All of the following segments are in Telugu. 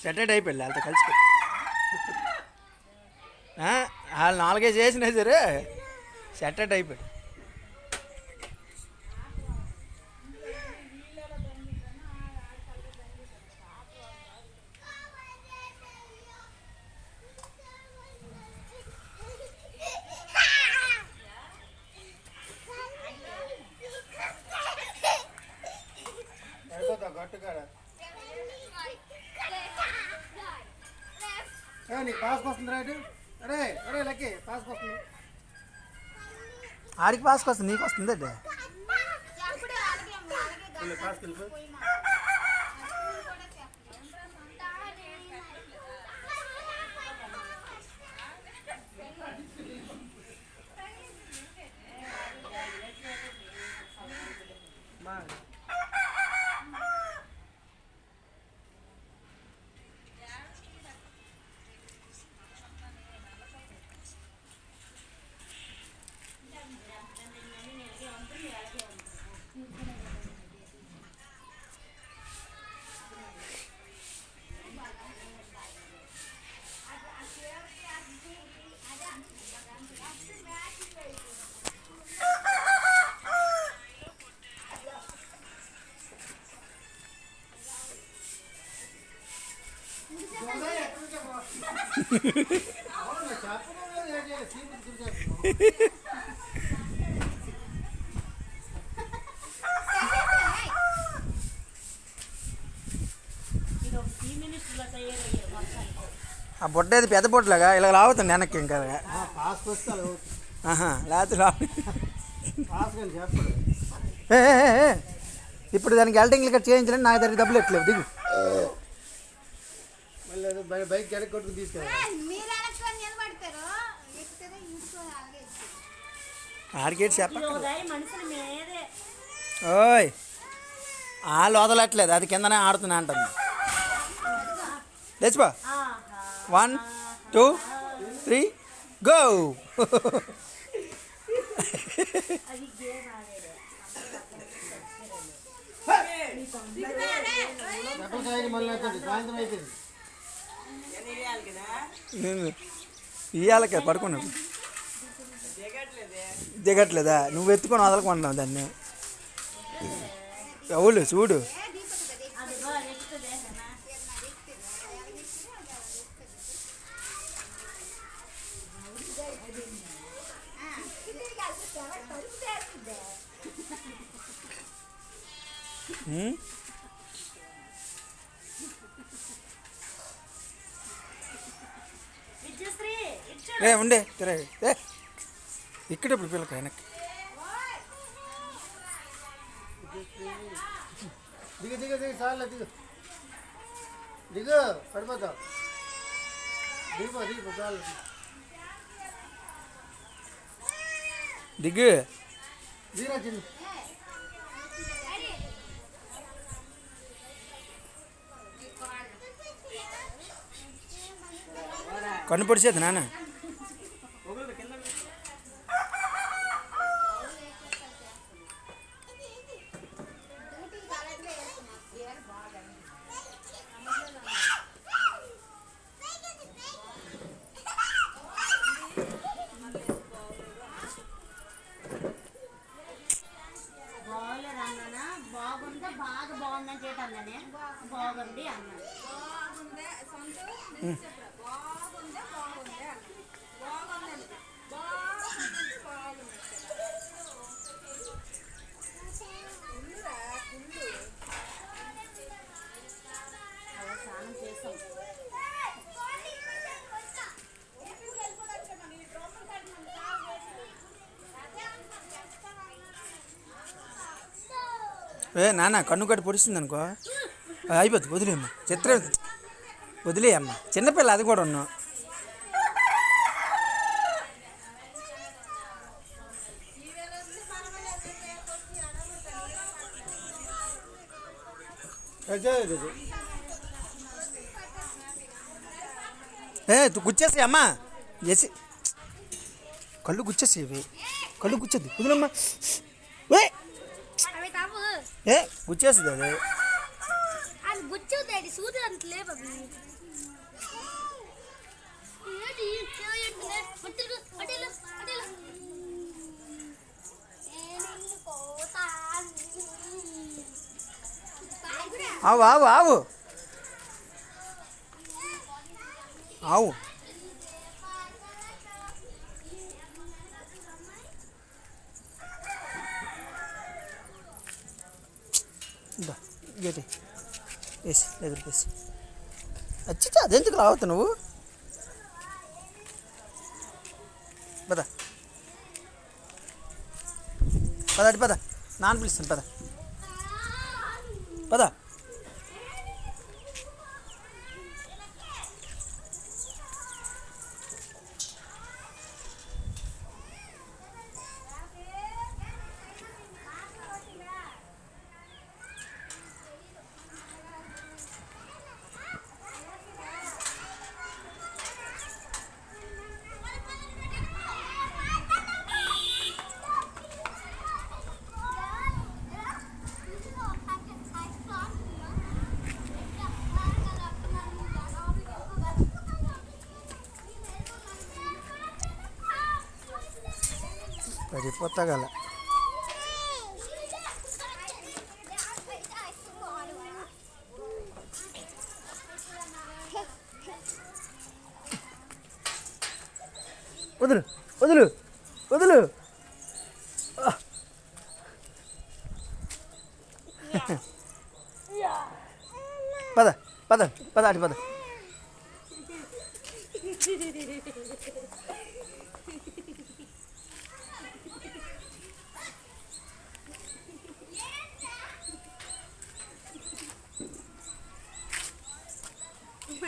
సెటర్డ్ సెటెడ్ అయిపోయింది వాళ్ళతో కలిసిపోయి వాళ్ళు నాలుగైదు చేసినా సరే సెటర్డ్ అయిపోయి అయిపోతా గట్టు కాడ ఏ, నీకు పాస్కి వస్తుంది రైట్ అరే అరే లక్కి పాస్కి వస్తుంది ఆడికి పాస్కి వస్తుంది నీకు వస్తుంది అంటే వెళ్ళు, ఆ బుట్ట అది పెద్ద బుట్టలాగా ఇలా లాగుతుంది వెనక్కి ఇంకా. లేకపోతే. ఇప్పుడు దానికి ఎల్టింగ్ ఇక్కడ చేయించడానికి నాకు దగ్గర డబ్బులు ఎట్లేవు దిగు. బైక్ గడికి కొట్టుకు తీసుకెళ్ళాలి మీరు ఎలక్ట్రాన్ నిలబడతారు ఎక్కుతారు ఇంకో అలాగే ఎక్కుతారు. ఆడికేటి చెప్ప ఓయ్ వాళ్ళు వదలట్లేదు అది కిందనే ఆడుతున్నా అంటుంది లేచిపో వన్ టూ త్రీ గో అది గేమ్ ఆడేదే ఎక్కడ సాయంత్రం మళ్ళీ వచ్చండి సాయంత్రం అయిపోయింది ఇయ్యాలకే పడుకున్నావు. దిగట్లేదా? నువ్వు ఎత్తుకొని వదలకుంటున్నావు దాన్ని. అవులు చూడు. అది ఏ ఉండే తిరగ ఏ ఇక్కడ ఇప్పుడు పిల్లక వెనక్కి దిగు దిగు దిగు చాలు దిగు దిగు పడిపోతావు దిగిపో దిగిపో చాలు దిగు దిగిరా చిన్న కన్ను పొడిచేది నాన్న చెప్పి అన్నానే బాగుంది అన్నాను స్నానం చేసాం. ఏ నాన్న కన్ను కట్టి పొడిస్తుంది అనుకో అది అయిపోద్ది చిత్ర చిత్రం వదిలేయమ్మ చిన్నపిల్ల అది కూడా ఉన్నావు ఏ తు గుచ్చేసి అమ్మా. చేసి కళ్ళు గుచ్చేసేవి కళ్ళు గుచ్చద్దు. వదిలమ్మా ఏ! ఏ గుచ్చేస్తుంది అది. అది గుచ్చుతాయి సూది అంత పట్టిలు ఆవు ఆవు ఆవు. ఆవు. వేసి ఎదురు వేసి అచ్చిచ్చా అదెందుకు రావద్దు నువ్వు? పద. పద అటు పద. నాన్న పిలుస్తాను పద. పద. పడిపోతా గల వదులు వదులు వదులు. పద పద పద అటు పద.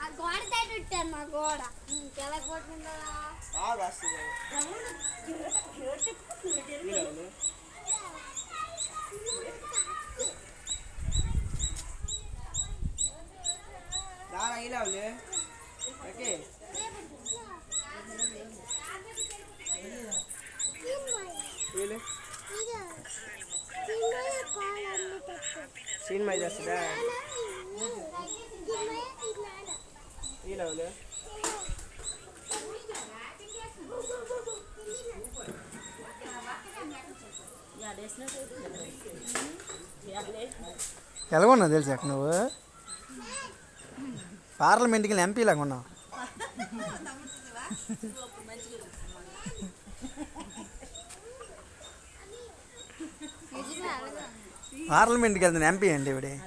ఆ గోడ ఉంటాను మా గోడ. ఎలా కొట్టిందా? ఇలావులే ఓకే. సినిమా చేస్తుందా? ఇలావులే ఎలాగొన్నావు తెలుసా నువ్వు? పార్లమెంట్కి ఎంపీ లాగా ఉన్నావు. పార్లమెంట్కి వెళ్తాను ఎంపీ అండి ఇవిడే?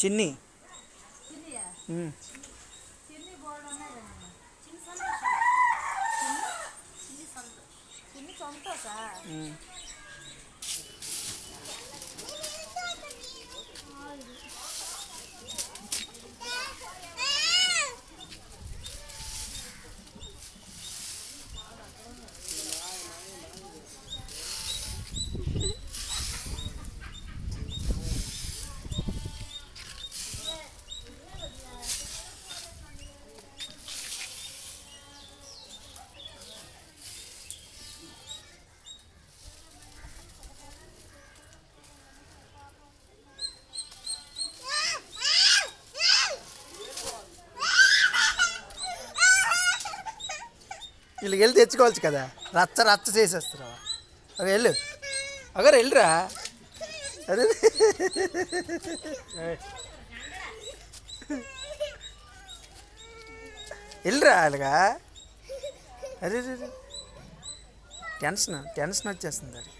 చిన్ని. ఉమ్. వీళ్ళకి వెళ్ళి తెచ్చుకోవచ్చు కదా. రచ్చ రచ్చ చేసేస్తారా అవి వెళ్ళు. అగరు వెళ్ళురా. అదే. వెళ్ళరా అలాగా అదే రే, రే. టెన్షన్ టెన్షన్ వచ్చేస్తుంది అది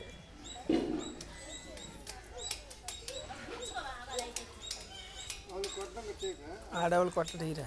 ఆడవాళ్ళు కొట్టడం తీరా.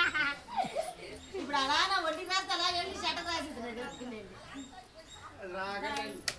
రాగండి.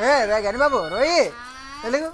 ఏ రా గని బాబు రోయి. తెలుగు?